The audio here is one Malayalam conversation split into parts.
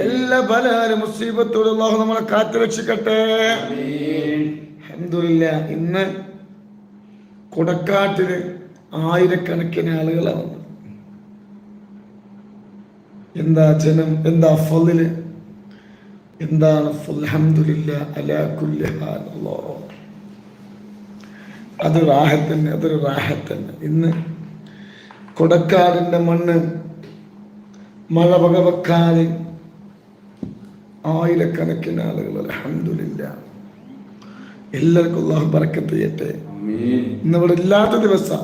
എല്ലാ ബലാലും മുസീബത്തോടും അള്ളാഹു നമ്മളെ കാത്തു രക്ഷിക്കട്ടെ. അൽഹംദുലില്ല ഇന്ന് കൊടക്കാട്ടിൽ ആയിരക്കണക്കിന് ആളുകളാണ് എന്താ ജനം എന്താ ഫലിൽ എന്താണ് അൽഹംദുലില്ല അലാ കുല്ലി ഹാൽ അല്ലാഹ്. അത് റാഹത്തന്നെ അതൊരു റാഹത്തന്നെ ഇന്ന് കൊടക്കാടിന്റെ മണ്ണ് മഴ വകവെക്കാതെ ആയിരക്കണക്കിന് ആളുകൾ അലഹമില്ല എല്ലാവർക്കും അള്ളാഹു പറക്കത്ത് ചെയ്യട്ടെ ഇന്ന് ഇവിടെ ഇല്ലാത്ത ദിവസം.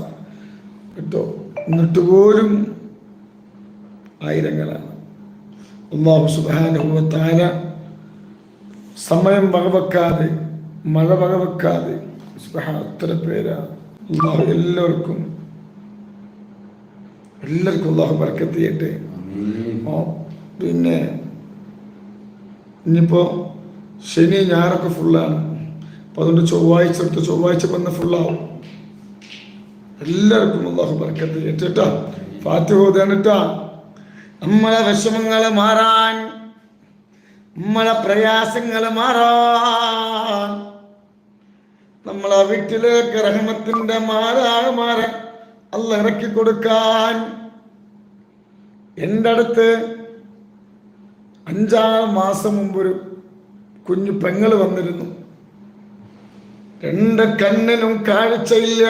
കേട്ടോ? എന്നിട്ട് പോലും ആയിരങ്ങളാണ്. അള്ളാഹു സുബാനുഭവത്താല സമയം വകവെക്കാതെ മഴ വകവെക്കാതെ അത്ര പേരാ? അള്ളാഹു എല്ലാവർക്കും എല്ലാവർക്കും അള്ളാഹു പറക്കത്ത് ചെയ്യട്ടെ പിന്നെ ഇനിയിപ്പോ ശനി ഞായറൊക്കെ ഫുള്ളാണ് അപ്പൊ അതുകൊണ്ട് ചൊവ്വാഴ്ച എടുത്ത് ചൊവ്വാഴ്ച വന്ന് ഫുള്ളാവും എല്ലാവർക്കും അള്ളാഹു ബർക്കത്ത് ചെയ്യട്ടെ ഫാത്തിഹോദാനിട്ടാ നമ്മളെ വിഷമങ്ങളെ മാറാൻ നമ്മളെ പ്രയാസങ്ങളെ മാറാൻ നമ്മളെ വീട്ടിലേക്ക് റഹ്മത്തിന്റെ മാറാൻ അല്ല ഇറക്കി കൊടുക്കാൻ എന്റെ അടുത്ത് അഞ്ചാറ് മാസം മുമ്പൊരു കുഞ്ഞു പെങ്ങൾ വന്നിരുന്നു. രണ്ട് കണ്ണിനും കാഴ്ചയില്ല.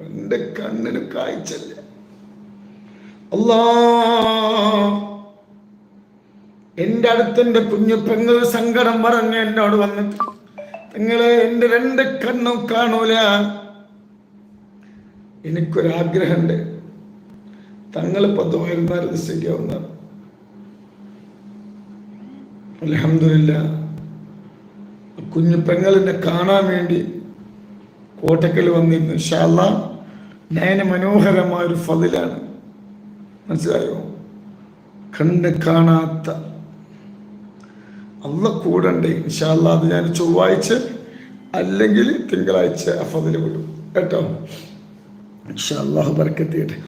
രണ്ട് കണ്ണിനും കാഴ്ചയില്ല. അല്ലാ എന്റെ അടുത്ത് എന്റെ കുഞ്ഞു പെങ്ങൾ സങ്കടം പറഞ്ഞ് എന്നോട് വന്നിട്ട് നിങ്ങളെ എന്റെ രണ്ട് കണ്ണും കാണൂല. എനിക്കൊരാഗ്രഹമുണ്ട് തങ്ങൾ തോരുന്നാൽ ഇത് ശരിയാവുന്നതാണ് അലഹമില്ല കുഞ്ഞു പെങ്ങളിനെ കാണാൻ വേണ്ടി കോട്ടക്കൽ വന്നിരുന്നു. ഷാല്ല നയന മനോഹരമായ ഒരു ഫതിലാണ്. മനസ്സിലായോ? കണ്ട് കാണാത്ത. അല്ല കൂടണ്ടേ? ഇൻഷാല്ല അത് ഞാൻ ചൊവ്വാഴ്ച അല്ലെങ്കിൽ തിങ്കളാഴ്ച ഫതിൽ വിടും. കേട്ടോ? ഇൻഷാ അള്ളാഹു